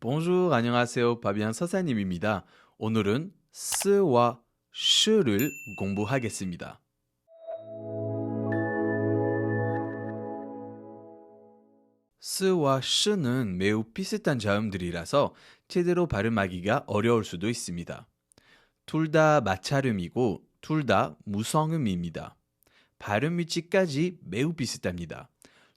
Bonjour, 안녕하세요. 바비안 서사님입니다. 오늘은 스와 슈를 공부하겠습니다. 스와 슈는 매우 비슷한 자음들이라서 제대로 발음하기가 어려울 수도 있습니다. 둘 다 마찰음이고 둘 다 무성음입니다. 발음 위치까지 매우 비슷합니다.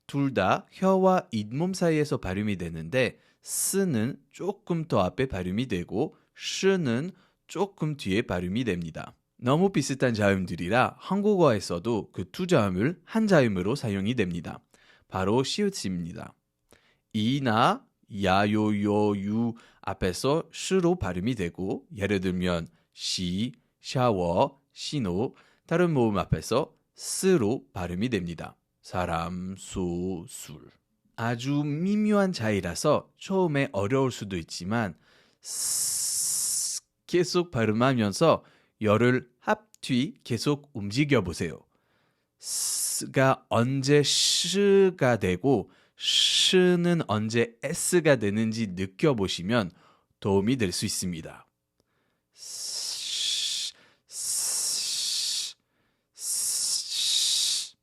둘 다 혀와 잇몸 사이에서 발음이 되는데 스는 조금 더 앞에 발음이 되고 슈는 조금 뒤에 발음이 됩니다. 너무 비슷한 자음들이라 한국어에서도 그 두 자음을 한 자음으로 사용이 됩니다. 바로 시읒입니다. 이나 야요요유 앞에서 슈로 발음이 되고 예를 들면 시, 샤워, 신호 다른 모음 앞에서 스로 발음이 됩니다. 사람, 소, 술. 아주 미묘한 차이라서 처음에 어려울 수도 있지만 스 계속 발음하면서 열을 합뒤 계속 움직여 보세요. 스가 언제 슈가 되고 슈는 언제 s가 되는지 느껴보시면 도움이 될 수 있습니다. 스, 스, 스.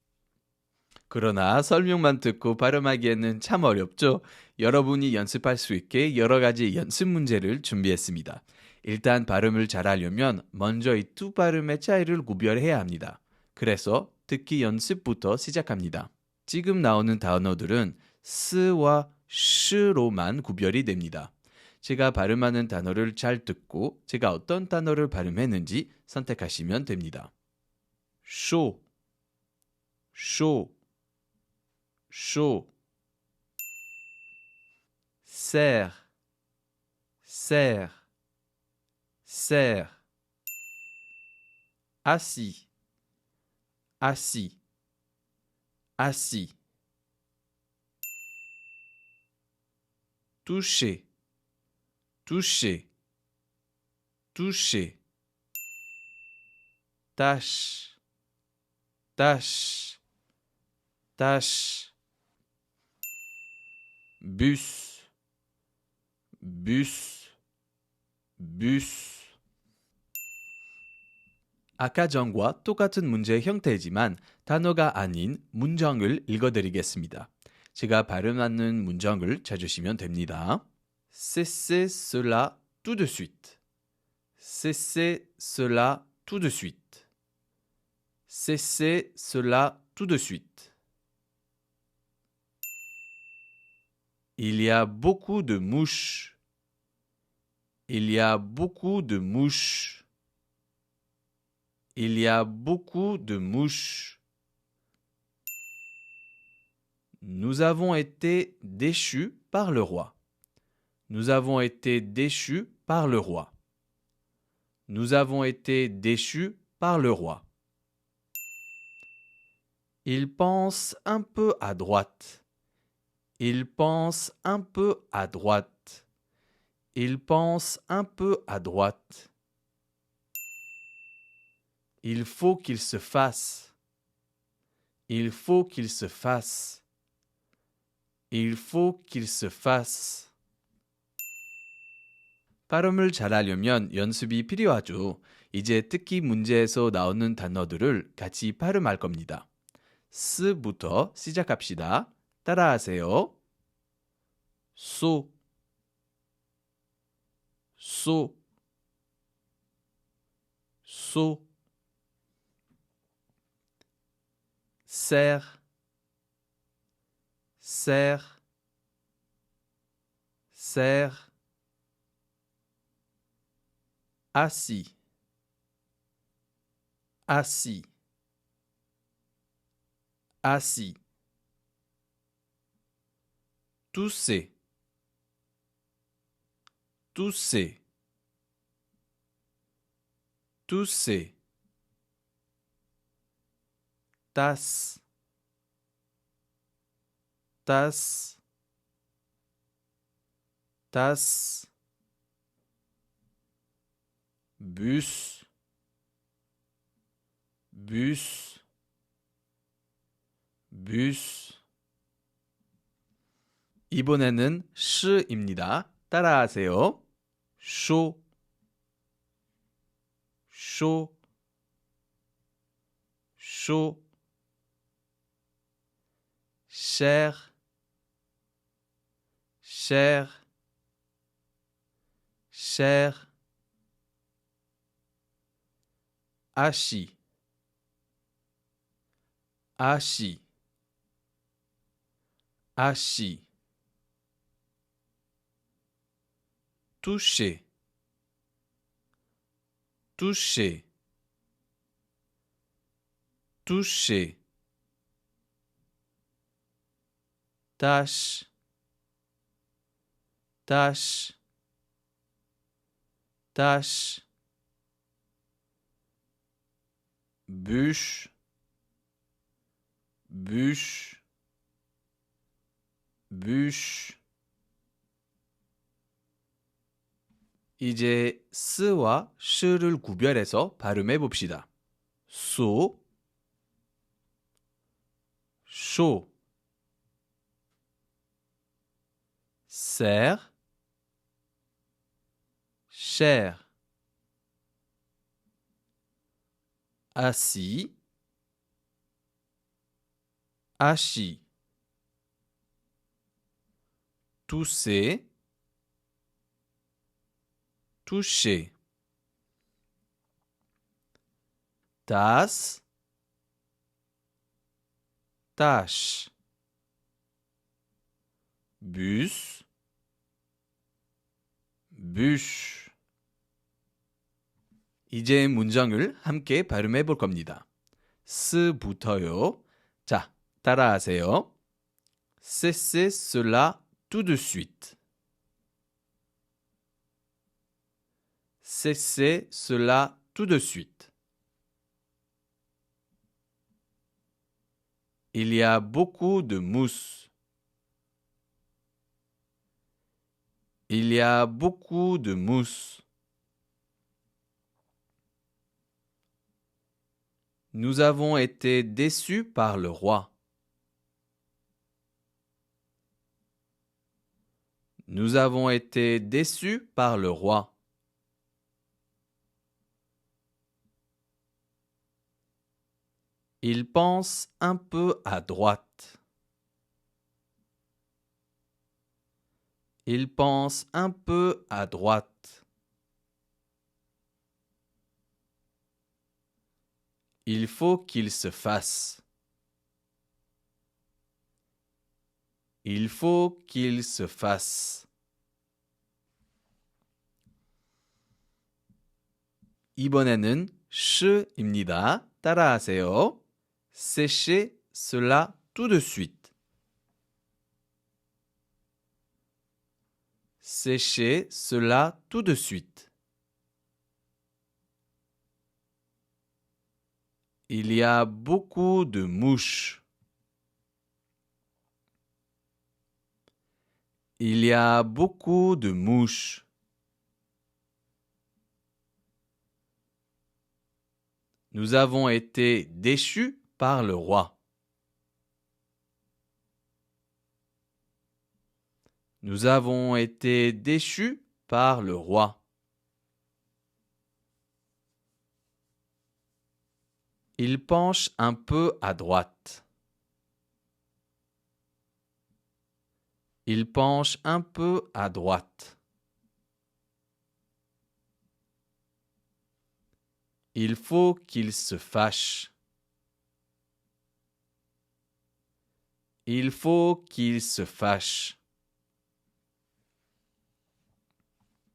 그러나 설명만 듣고 발음하기에는 참 어렵죠? 여러분이 연습할 수 있게 여러 가지 연습 문제를 준비했습니다. 일단 발음을 잘하려면 먼저 이 두 발음의 차이를 구별해야 합니다. 그래서 듣기 연습부터 시작합니다. 지금 나오는 단어들은 스와 슈로만 구별이 됩니다. 제가 발음하는 단어를 잘 듣고 제가 어떤 단어를 발음했는지 선택하시면 됩니다. 쇼, 쇼, 쇼. serre, serre, serre. assis, assis, assis. toucher, toucher, toucher. tâche, tâche, tâche. Bus, bus, bus. 아까 전과 똑같은 문제의 형태이지만 단어가 아닌 문장을 읽어드리겠습니다. 제가 발음하는 문장을 찾으시면 됩니다. Cessez cela tout de suite. Cessez cela tout de suite. Cessez cela tout de suite. Il y a beaucoup de mouches. Il y a beaucoup de mouches. Il y a beaucoup de mouches. Nous avons été déchus par le roi. Nous avons été déchus par le roi. Nous avons été déchus par le roi. Il pense un peu à droite. Il pense un peu à droite. Il pense un peu à droite. Il faut qu'il se fasse. Il faut qu'il se fasse. Il faut qu'il se fasse. 발음을 잘하려면 연습이 필요하죠. 이제 특히 문제에서 나오는 단어들을 같이 발음할 겁니다. 스부터 시작합시다. 따라하세요. 소, 소, 소. serre, serre, serre, assis, assis, assis, Tousser, tousser, tousser. tasse, tasse, tasse, bus, bus, bus. 이번에는 sh입니다. 따라하세요. chaud, chaud, chaud. cher, cher, cher. assis, assis, assis. Toucher, toucher, toucher. tâche, tâche, tâche. bûche, bûche, bûche. 이제 스와 슈를 구별해서 발음해 봅시다. 수, 쇼, serre, cher, assis, assis, toucher, tasse, tâche, bus, bûche. 이제 문장을 함께 발음해 볼 겁니다. 스부터요. 자, 따라하세요. Cela tout de suite. Cessez cela tout de suite. Il y a beaucoup de mousse. Il y a beaucoup de mousse. Nous avons été déçus par le roi. Nous avons été déçus par le roi. Il pense un peu à droite. Il pense un peu à droite. Il faut qu'il se fasse. Il faut qu'il se fasse. 이번에는 sh입니다. 따라하세요. Séchez cela tout de suite. Séchez cela tout de suite. Il y a beaucoup de mouches. Il y a beaucoup de mouches. Nous avons été déchus par le roi. Nous avons été déchus par le roi. Il penche un peu à droite. Il penche un peu à droite. Il faut qu'il se fâche. Il faut qu'il se fâche.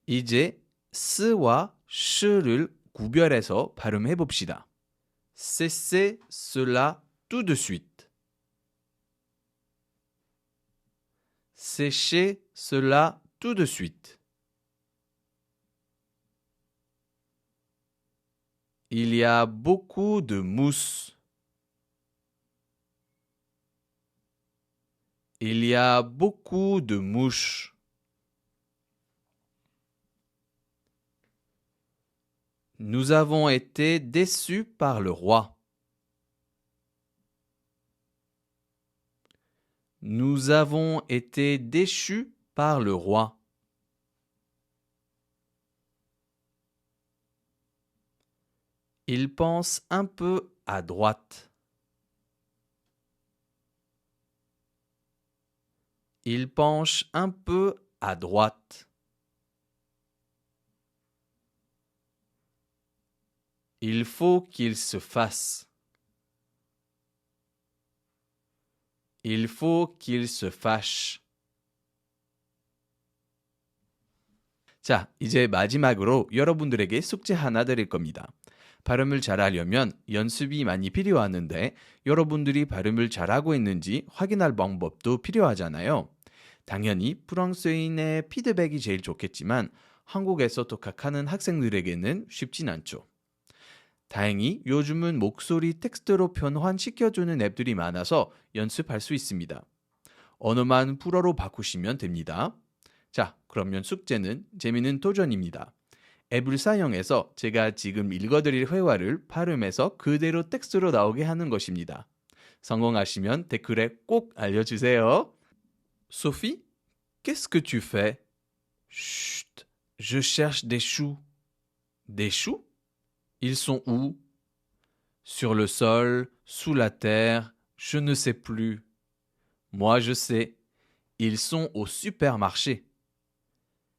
이제 스와 sh를 구별해서 발음해 봅시다. Cessez cela tout de suite. Séchez cela tout de suite. Il y a beaucoup de mousse. Il y a beaucoup de mouches. Nous avons été déçus par le roi. Nous avons été déchus par le roi. Il pense un peu à droite. Il penche un peu à droite. Il faut qu'il se fasse. Il faut qu'il se fâche. 자, 이제 마지막으로 여러분들에게 숙제 하나 드릴 겁니다. 발음을 잘하려면 연습이 많이 필요하는데 여러분들이 발음을 잘하고 있는지 확인할 방법도 필요하잖아요. 당연히 프랑스인의 피드백이 제일 좋겠지만 한국에서 독학하는 학생들에게는 쉽진 않죠. 다행히 요즘은 목소리 텍스트로 변환시켜주는 앱들이 많아서 연습할 수 있습니다. 언어만 불어로 바꾸시면 됩니다. 자, 그러면 숙제는 재미있는 도전입니다. 앱을 사용해서 제가 지금 읽어드릴 회화를 발음해서 그대로 텍스트로 나오게 하는 것입니다. 성공하시면 댓글에 꼭 알려주세요. Sophie, qu'est-ce que tu fais? Chut, je cherche des choux. Des choux? Ils sont où? Sur le sol, sous la terre, je ne sais plus. Moi je sais. Ils sont au supermarché.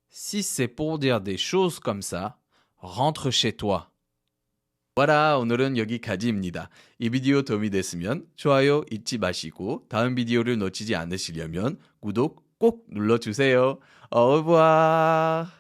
Si c'est pour dire des choses comme ça, rentre chez toi. Voilà, 오늘은 여기까지입니다. 이 비디오 도움이 됐으면 좋아요 잊지 마시고 다음 비디오를 놓치지 않으시려면 구독 꼭 눌러주세요. 어부아